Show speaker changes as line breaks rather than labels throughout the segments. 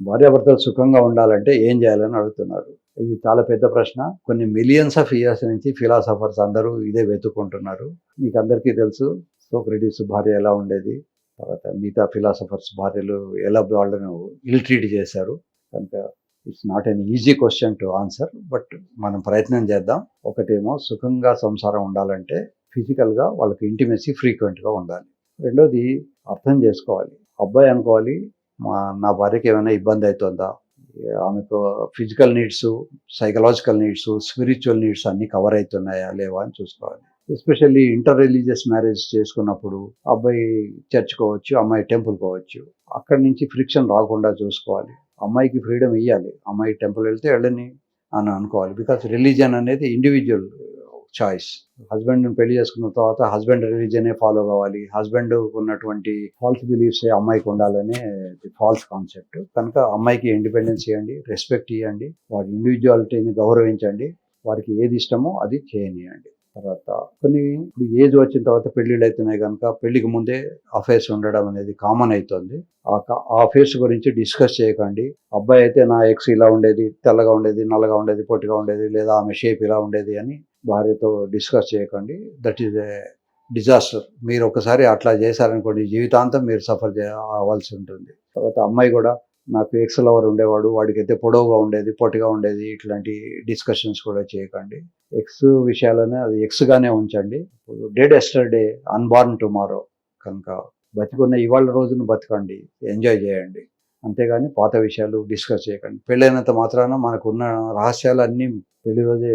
భార్యాభర్తలు సుఖంగా ఉండాలంటే ఏం చేయాలని అడుగుతున్నారు. ఇది చాలా పెద్ద ప్రశ్న. కొన్ని మిలియన్స్ ఆఫ్ ఇయర్స్ నుంచి ఫిలాసఫర్స్ అందరూ ఇదే వెతుక్కుంటున్నారు. మీకు అందరికీ తెలుసు సోక్రటీస్ భార్య ఎలా ఉండేది తర్వాత మిగతా ఫిలాసఫర్స్ భార్యలు ఎలా వాళ్ళను ఇల్ట్రీట్ చేశారు. కనుక it's not an easy question to answer but మనం ప్రయత్నం చేద్దాం. ఒకటేమో సుఖంగా సంసారం ఉండాలంటే ఫిజికల్గా వాళ్ళకి ఇంటిమెసీ ఫ్రీక్వెంట్గా ఉండాలి. రెండోది అర్థం చేసుకోవాలి. అబ్బాయి అనుకోవాలి మా నా భార్యకి ఏమైనా ఇబ్బంది అవుతుందా ఆమెకు physical needs psychological needs spiritual needs అన్నీ కవర్ అవుతున్నాయా లేవా అని చూసుకోవాలి. ఎస్పెషల్లీ ఇంటర్ రిలీజియస్ మ్యారేజ్ చేసుకున్నప్పుడు అబ్బాయి చర్చ్ కావచ్చు అమ్మాయి టెంపుల్ కావచ్చు అక్కడి నుంచి ఫ్రిక్షన్ రాకుండా చూసుకోవాలి. అమ్మాయికి ఫ్రీడమ్ ఇవ్వాలి అమ్మాయి టెంపుల్ వెళ్తే వెళ్ళని అని అనుకోవాలి. బికాస్ రిలీజియన్ అనేది ఇండివిజువల్ చాయిస్ హస్బెండ్ పెళ్ళి చేసుకున్న తర్వాత హస్బెండ్ రిలీజనే ఫాలో కావాలి. హస్బెండ్ ఉన్నటువంటి ఫాల్స్ బిలీఫ్స్ అమ్మాయికి ఉండాలనే ఫాల్స్ కాన్సెప్ట్ కనుక అమ్మాయికి ఇండిపెండెన్స్ ఇవ్వండి రెస్పెక్ట్ ఇవ్వండి వారి ఇండివిజువాలిటీని గౌరవించండి వారికి ఏది ఇష్టమో అది చేయనియండి. తర్వాత కొన్ని ఇప్పుడు ఏజ్ వచ్చిన తర్వాత పెళ్ళిళ్ళు అవుతున్నాయి కనుక పెళ్ళికి ముందే అఫేర్స్ ఉండడం అనేది కామన్ అవుతుంది ఆ ఆ అఫేర్స్ గురించి డిస్కస్ చేయకండి. అబ్బాయి అయితే నా ఎక్స్ ఇలా ఉండేది తెల్లగా ఉండేది నల్లగా ఉండేది పొట్టిగా ఉండేది లేదా ఆమె షేప్ ఇలా ఉండేది అని భార్యతో డిస్కస్ చేయకండి. దట్ ఈజ్ ఏ డిజాస్టర్ మీరు ఒకసారి అట్లా చేశారనుకోండి జీవితాంతం మీరు సఫర్ చే అవ్వాల్సి ఉంటుంది. తర్వాత అమ్మాయి కూడా నాకు ఎక్స్ లవర్ ఉండేవాడు వాడికి అయితే పొడవుగా ఉండేది పొట్టిగా ఉండేది ఇట్లాంటి డిస్కషన్స్ కూడా చేయకండి. ఎక్స్ విషయాలనే అది ఎక్స్గానే ఉంచండి. ఇప్పుడు డెడ్ ఎస్టర్డే అన్బార్న్ టుమారో కనుక బతికున్న ఇవాళ రోజును బతకండి ఎంజాయ్ చేయండి. అంతేగాని పాత విషయాలు డిస్కస్ చేయకండి. పెళ్ళైనంత మాత్రాన మనకున్న రహస్యాలు అన్నీ పెళ్ళి రోజే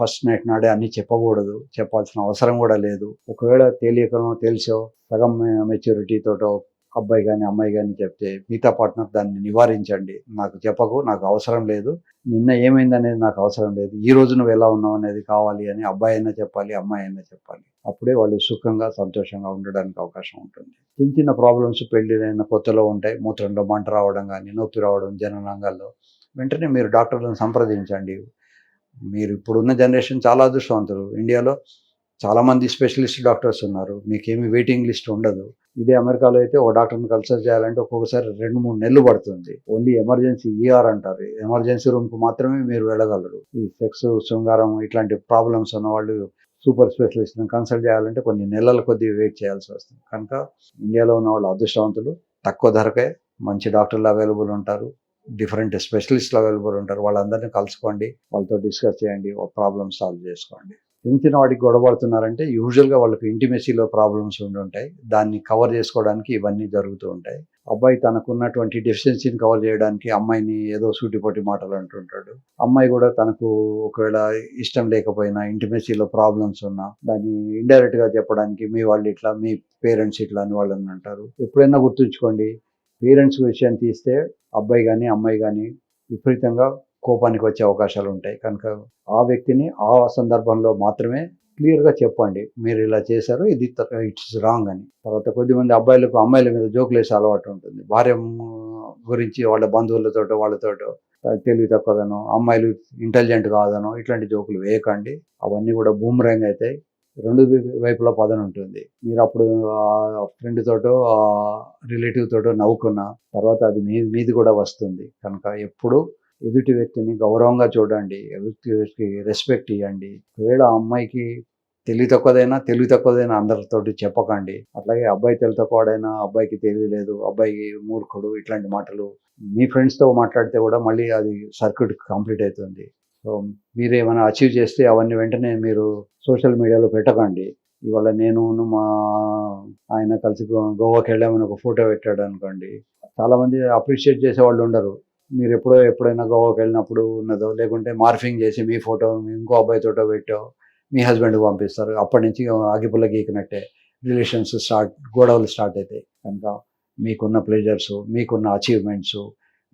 ఫస్ట్ నైట్ నాడే అన్నీ చెప్పకూడదు. చెప్పాల్సిన అవసరం కూడా లేదు. ఒకవేళ తెలియకనో తెలిసో సగం మెచ్యూరిటీతోటో అబ్బాయి కానీ అమ్మాయి కానీ చెప్తే మిగతా పార్ట్నర్ దాన్ని నివారించండి. నాకు చెప్పకు నాకు అవసరం లేదు. నిన్న ఏమైంది అనేది నాకు అవసరం లేదు. ఈ రోజు నువ్వు ఎలా ఉన్నావు అనేది కావాలి అని అబ్బాయి అయినా చెప్పాలి అమ్మాయి అయినా చెప్పాలి. అప్పుడే వాళ్ళు సుఖంగా సంతోషంగా ఉండడానికి అవకాశం ఉంటుంది. చిన్న చిన్న ప్రాబ్లమ్స్ పెళ్ళిన కొత్తలో ఉంటాయి. మూత్రంలో మంట రావడం కానీ నొప్పి రావడం జననాంగాల్లో వెంటనే మీరు డాక్టర్లను సంప్రదించండి. మీరు ఇప్పుడున్న జనరేషన్ చాలా అదృష్టవంతులు. ఇండియాలో చాలామంది స్పెషలిస్ట్ డాక్టర్స్ ఉన్నారు. మీకేమి వెయిటింగ్ లిస్ట్ ఉండదు. ఇదే అమెరికాలో అయితే ఒక డాక్టర్ని కన్సల్ట్ చేయాలంటే ఒక్కొక్కసారి రెండు మూడు నెలలు పడుతుంది. ఓన్లీ ఎమర్జెన్సీ ఈఆర్ అంటారు. ఎమర్జెన్సీ రూమ్కి మాత్రమే మీరు వెళ్ళగలరు. ఈ సెక్స్ శృంగారం ఇట్లాంటి ప్రాబ్లమ్స్ ఉన్న వాళ్ళు సూపర్ స్పెషలిస్ట్ని కన్సల్ట్ చేయాలంటే కొన్ని నెలల కొద్దీ వెయిట్ చేయాల్సి వస్తుంది. కనుక ఇండియాలో ఉన్న వాళ్ళు అదృష్టవంతులు. తక్కువ ధరకే మంచి డాక్టర్లు అవైలబుల్ ఉంటారు. డిఫరెంట్ స్పెషలిస్ట్లు అవైలబుల్ ఉంటారు. వాళ్ళందరినీ కలుసుకోండి. వాళ్ళతో డిస్కస్ చేయండి. ప్రాబ్లమ్ సాల్వ్ చేసుకోండి. చిన్న చిన్న వాటికి గొడవడుతున్నారంటే యూజువల్గా వాళ్ళకి ఇంటిమెసీలో ప్రాబ్లమ్స్ ఉండి ఉంటాయి. దాన్ని కవర్ చేసుకోవడానికి ఇవన్నీ జరుగుతూ ఉంటాయి. అబ్బాయి తనకున్నటువంటి డెఫిషియన్సీని కవర్ చేయడానికి అమ్మాయిని ఏదో సూటిపోటి మాటలు అంటుంటాడు. అమ్మాయి కూడా తనకు ఒకవేళ ఇష్టం లేకపోయినా ఇంటిమెసీలో ప్రాబ్లమ్స్ ఉన్నా దాన్ని ఇండైరెక్ట్గా చెప్పడానికి మీ వాళ్ళు ఇట్లా మీ పేరెంట్స్ ఇట్లా అని వాళ్ళని అంటారు. ఎప్పుడైనా గుర్తుంచుకోండి పేరెంట్స్ విషయాన్ని తీస్తే అబ్బాయి కానీ అమ్మాయి కానీ విపరీతంగా కోపానికి వచ్చే అవకాశాలు ఉంటాయి కనుక ఆ వ్యక్తిని ఆ సందర్భంలో మాత్రమే క్లియర్గా చెప్పండి. మీరు ఇలా చేశారు ఇది ఇట్స్ రాంగ్ అని. తర్వాత కొద్దిమంది అబ్బాయిలకు అమ్మాయిల మీద జోకులు వేసే అలవాటు ఉంటుంది భార్య గురించి వాళ్ళ బంధువులతోటో వాళ్ళతోటో తెలివి తక్కువదనో అమ్మాయిలు ఇంటెలిజెంట్ కాదనో ఇట్లాంటి జోకులు వేయకండి. అవన్నీ కూడా బూమరంగ్ అవుతాయి రెండు వైపులా పదన ఉంటుంది మీరు అప్పుడు ఫ్రెండ్ తోటో రిలేటివ్ తోటో నవ్వుకున్న తర్వాత అది మీ మీది కూడా వస్తుంది. కనుక ఎప్పుడు ఎదుటి వ్యక్తిని గౌరవంగా చూడండి ఎదుటి వ్యక్తికి రెస్పెక్ట్ ఇవ్వండి ఒకవేళ ఆ అమ్మాయికి తెలివి తక్కువదైనా తెలివి తక్కువదైనా అందరితోటి చెప్పకండి. అట్లాగే అబ్బాయి తెలివి తక్కువడైనా అబ్బాయికి తెలియలేదు అబ్బాయికి మూర్ఖుడు ఇట్లాంటి మాటలు మీ ఫ్రెండ్స్తో మాట్లాడితే కూడా మళ్ళీ అది సర్క్యూట్ కంప్లీట్ అవుతుంది. సో మీరు ఏమైనా అచీవ్ చేస్తే అవన్నీ వెంటనే మీరు సోషల్ మీడియాలో పెట్టకండి. ఇవాళ నేను మా ఆయన కలిసి గోవాకి వెళ్ళామని ఒక ఫోటో పెట్టాడు అనుకోండి. చాలామంది అప్రిషియేట్ చేసే వాళ్ళు ఉండరు. మీరు ఎప్పుడో ఎప్పుడైనా గోవాకి వెళ్ళినప్పుడు ఉన్నదో లేకుంటే మార్ఫింగ్ చేసి మీ ఫోటో ఇంకో అబ్బాయి తోటో పెట్టో మీ హస్బెండ్కి పంపిస్తారు. అప్పటి నుంచి అగిపుల్ల గీకినట్టే రిలేషన్స్ స్టార్ట్ గొడవలు స్టార్ట్ అవుతాయి కనుక మీకున్న ప్లెజర్స్ మీకున్న అచీవ్మెంట్స్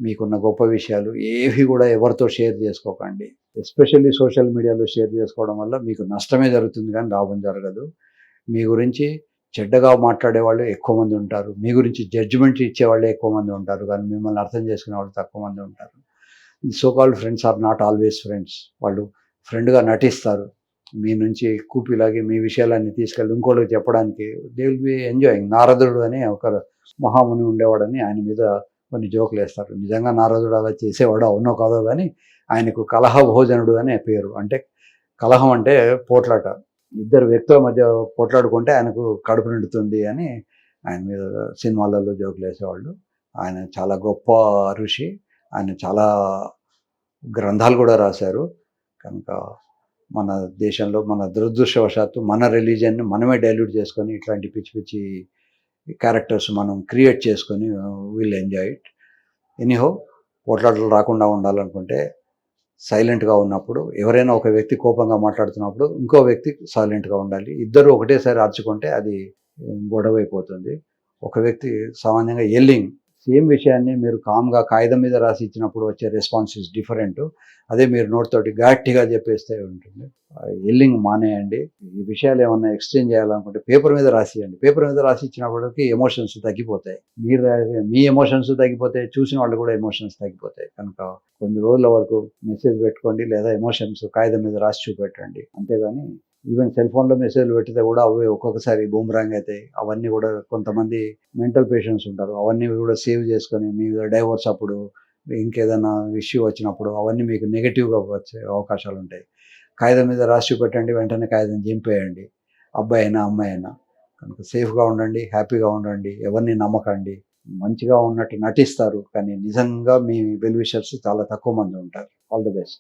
మీకున్న గొప్ప విషయాలు ఏవి కూడా ఎవరితో షేర్ చేసుకోకండి. ఎస్పెషల్లీ సోషల్ మీడియాలో షేర్ చేసుకోవడం వల్ల మీకు నష్టమే జరుగుతుంది కానీ లాభం జరగదు. మీ గురించి చెడ్డగా మాట్లాడే వాళ్ళు ఎక్కువ మంది ఉంటారు. మీ గురించి జడ్జిమెంట్ ఇచ్చేవాళ్ళే ఎక్కువ మంది ఉంటారు. కానీ మిమ్మల్ని అర్థం చేసుకునే వాళ్ళు తక్కువ మంది ఉంటారు. So friends are not always friends వాళ్ళు ఫ్రెండ్గా నటిస్తారు. మీ నుంచి కూపిలాగి మీ విషయాలన్నీ తీసుకెళ్ళి ఇంకోళ్ళకి చెప్పడానికి దే విల్ బి ఎంజాయింగ్ నారదుడు అని ఒక మహాముని ఉండేవాడని ఆయన మీద కొన్ని జోకులు వేస్తారు. నిజంగా నారదుడు అలా చేసేవాడు అవునో కాదో కానీ ఆయనకు కలహ భోజనుడు అనే పేరు. అంటే కలహం అంటే పోట్లాట. ఇద్దరు వ్యక్తుల మధ్య పోట్లాడుకుంటే ఆయనకు కడుపు నిండుతుంది అని ఆయన మీద సినిమాలలో జోకులు వేసేవాళ్ళు. ఆయన చాలా గొప్ప ఋషి. ఆయన చాలా గ్రంథాలు కూడా రాశారు. కనుక మన దేశంలో మన దురదృష్టవశాత్తు మన రిలీజియన్ని మనమే డైల్యూట్ చేసుకొని ఇట్లాంటి పిచ్చి పిచ్చి క్యారెక్టర్స్ మనం క్రియేట్ చేసుకొని విల్ ఎంజాయ్ ఇట్. ఎనీహో పోట్లాటలు రాకుండా ఉండాలనుకుంటే సైలెంట్గా ఉన్నప్పుడు ఎవరైనా ఒక వ్యక్తి కోపంగా మాట్లాడుతున్నప్పుడు ఇంకో వ్యక్తి సైలెంట్గా ఉండాలి. ఇద్దరు ఒకటేసారి అరుచుకుంటే అది గొడవ అయిపోతుంది ఒక వ్యక్తి సామాన్యంగా ఎల్లింగ్ సేమ్ విషయాన్ని మీరు కామ్గా కాగితం మీద రాసి ఇచ్చినప్పుడు వచ్చే రెస్పాన్స్ ఇస్ డిఫరెంట్. అదే మీరు నోట్తోటి గట్టిగా చెప్పేస్తే ఉంటుంది. ఎల్లింగ్ మానేయండి. ఈ విషయాలు ఏమన్నా ఎక్స్చేంజ్ చేయాలనుకుంటే పేపర్ మీద రాసియండి. పేపర్ మీద రాసి ఇచ్చినప్పటికి ఎమోషన్స్ తగ్గిపోతాయి. మీరు మీ ఎమోషన్స్ తగ్గిపోతాయి. చూసిన వాళ్ళు కూడా ఎమోషన్స్ తగ్గిపోతాయి. కనుక కొన్ని రోజుల వరకు మెసేజ్ పెట్టుకోండి లేదా ఎమోషన్స్ కాగితం మీద రాసి చూపెట్టండి. అంతేగాని ఈవెన్ సెల్ ఫోన్లో మెసేజ్లు పెట్టితే కూడా అవి ఒక్కొక్కసారి బూమ్రాంగ్ అవుతాయి అవన్నీ కూడా కొంతమంది మెంటల్ పేషెంట్స్ ఉంటారు. అవన్నీ కూడా సేవ్ చేసుకొని మీ డైవర్స్ అప్పుడు ఇంకేదైనా ఇష్యూ వచ్చినప్పుడు అవన్నీ మీకు నెగిటివ్గా వచ్చే అవకాశాలు ఉంటాయి. కాగితం మీద రాసి పెట్టండి వెంటనే కాగితం చింపేయండి. అబ్బాయి అయినా అమ్మాయి అయినా. కనుక సేఫ్గా ఉండండి హ్యాపీగా ఉండండి ఎవరిని నమ్మకండి. మంచిగా ఉన్నట్టు నటిస్తారు కానీ నిజంగా మీ వెల్విషర్స్ చాలా తక్కువ మంది ఉంటారు. All the best